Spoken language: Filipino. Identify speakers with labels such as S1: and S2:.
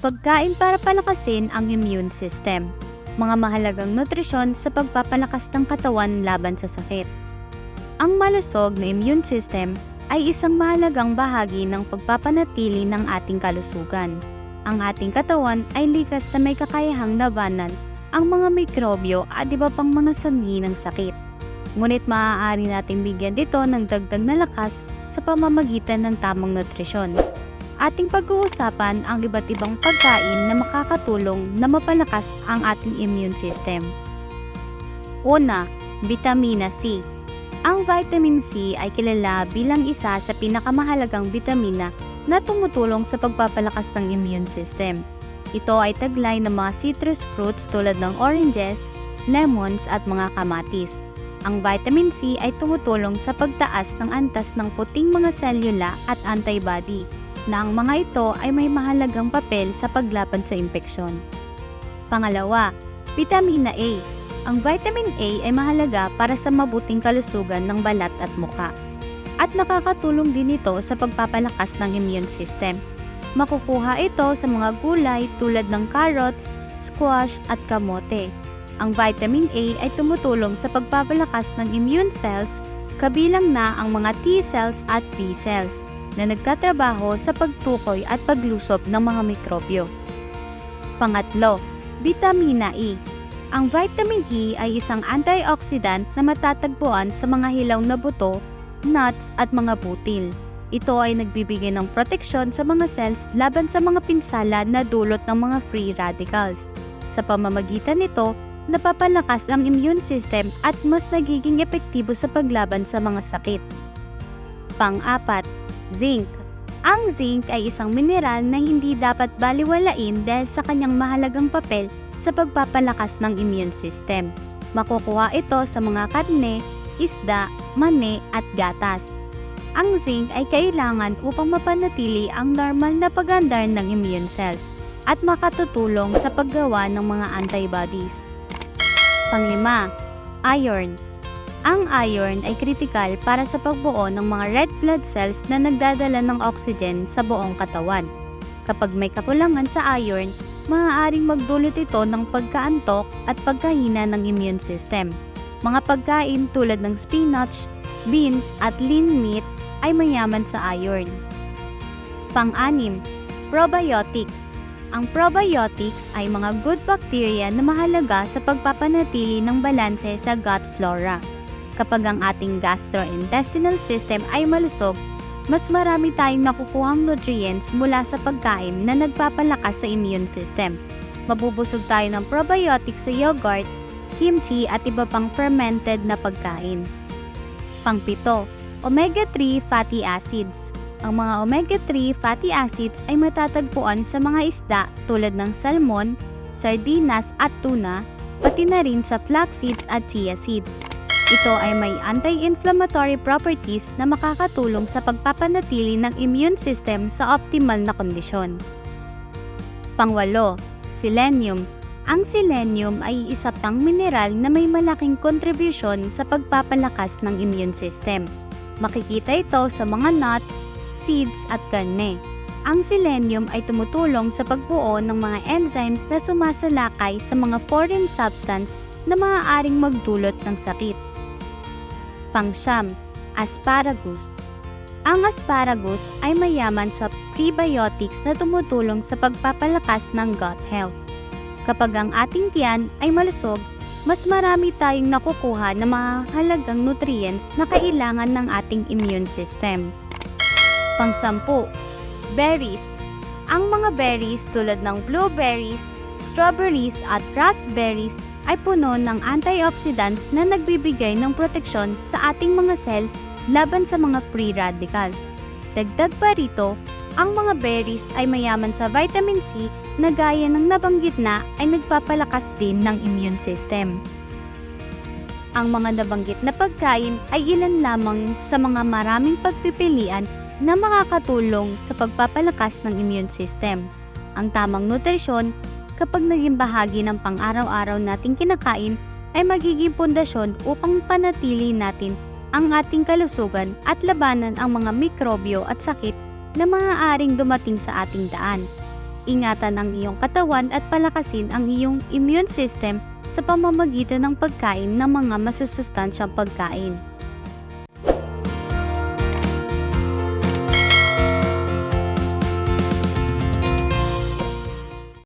S1: Pagkain para palakasin ang immune system. Mga mahalagang nutrisyon sa pagpapalakas ng katawan laban sa sakit. Ang malusog na immune system ay isang mahalagang bahagi ng pagpapanatili ng ating kalusugan. Ang ating katawan ay likas na may kakayahang labanan ang mga mikrobyo at iba pang mga sanhi ng sakit. Ngunit maaari nating bigyan dito ng dagdag na lakas sa pamamagitan ng tamang nutrisyon. Ating pag-uusapan ang iba't ibang pagkain na makakatulong na mapalakas ang ating immune system. Una, Vitamina C. Ang vitamin C ay kilala bilang isa sa pinakamahalagang bitamina na tumutulong sa pagpapalakas ng immune system. Ito ay taglay ng mga citrus fruits tulad ng oranges, lemons at mga kamatis. Ang vitamin C ay tumutulong sa pagtaas ng antas ng puting mga selula at antibody na ang mga ito ay may mahalagang papel sa paglaban sa impeksyon. Pangalawa, vitamina A. Ang vitamin A ay mahalaga para sa mabuting kalusugan ng balat at muka. At nakakatulong din ito sa pagpapalakas ng immune system. Makukuha ito sa mga gulay tulad ng carrots, squash at kamote. Ang vitamin A ay tumutulong sa pagpapalakas ng immune cells, kabilang na ang mga T cells at B cells na nagtatrabaho sa pagtukoy at paglusob ng mga mikrobyo. Pangatlo, vitamina E. Ang vitamin E ay isang antioxidant na matatagpuan sa mga hilaw na buto, nuts at mga butil. Ito ay nagbibigay ng proteksyon sa mga cells laban sa mga pinsala na dulot ng mga free radicals. Sa pamamagitan nito, napapalakas ang immune system at mas nagiging epektibo sa paglaban sa mga sakit. Pang-apat, zinc. Ang zinc ay isang mineral na hindi dapat baliwalain dahil sa kanyang mahalagang papel sa pagpapalakas ng immune system. Makukuha ito sa mga karne, isda, mani at gatas. Ang zinc ay kailangan upang mapanatili ang normal na pagandar ng immune cells at makatutulong sa paggawa ng mga antibodies. Panglima, iron. Ang iron ay kritikal para sa pagbuo ng mga red blood cells na nagdadala ng oxygen sa buong katawan. Kapag may kakulangan sa iron, maaaring magdulot ito ng pagkaantok at pagkahina ng immune system. Mga pagkain tulad ng spinach, beans at lean meat ay mayaman sa iron. Pang-anim, probiotics. Ang probiotics ay mga good bacteria na mahalaga sa pagpapanatili ng balanse sa gut flora. Kapag ang ating gastrointestinal system ay malusog, mas marami tayong nakukuhang nutrients mula sa pagkain na nagpapalakas sa immune system. Mabubusog tayo ng probiotics sa yogurt, kimchi at iba pang fermented na pagkain. Pangpito, omega-3 fatty acids. Ang mga omega-3 fatty acids ay matatagpuan sa mga isda tulad ng salmon, sardinas at tuna, pati na rin sa flax seeds at chia seeds. Ito ay may anti-inflammatory properties na makakatulong sa pagpapanatili ng immune system sa optimal na kondisyon. Pangwalo, selenium. Ang selenium ay isa pang mineral na may malaking kontribusyon sa pagpapalakas ng immune system. Makikita ito sa mga nuts, seeds at karne. Ang selenium ay tumutulong sa pagbuo ng mga enzymes na sumasalakay sa mga foreign substance na maaaring magdulot ng sakit. Pangsyam, asparagus. Ang asparagus ay mayaman sa prebiotics na tumutulong sa pagpapalakas ng gut health. Kapag ang ating tiyan ay malusog, mas marami tayong nakukuha ng mga halagang nutrients na kailangan ng ating immune system. Pangsampu, berries. Ang mga berries tulad ng blueberries, strawberries at raspberries ay puno ng antioxidants na nagbibigay ng proteksyon sa ating mga cells laban sa mga free radicals. Dagdag pa rito, ang mga berries ay mayaman sa vitamin C na gaya ng nabanggit na ay nagpapalakas din ng immune system. Ang mga nabanggit na pagkain ay ilan lamang sa mga maraming pagpipilian na makakatulong sa pagpapalakas ng immune system. Ang tamang nutrisyon kapag naging bahagi ng pang-araw-araw nating kinakain ay magiging pundasyon upang panatili natin ang ating kalusugan at labanan ang mga mikrobyo at sakit na maaaring dumating sa ating daan. ingatan ang iyong katawan at palakasin ang iyong immune system sa pamamagitan ng pagkain ng mga masusustansyang pagkain.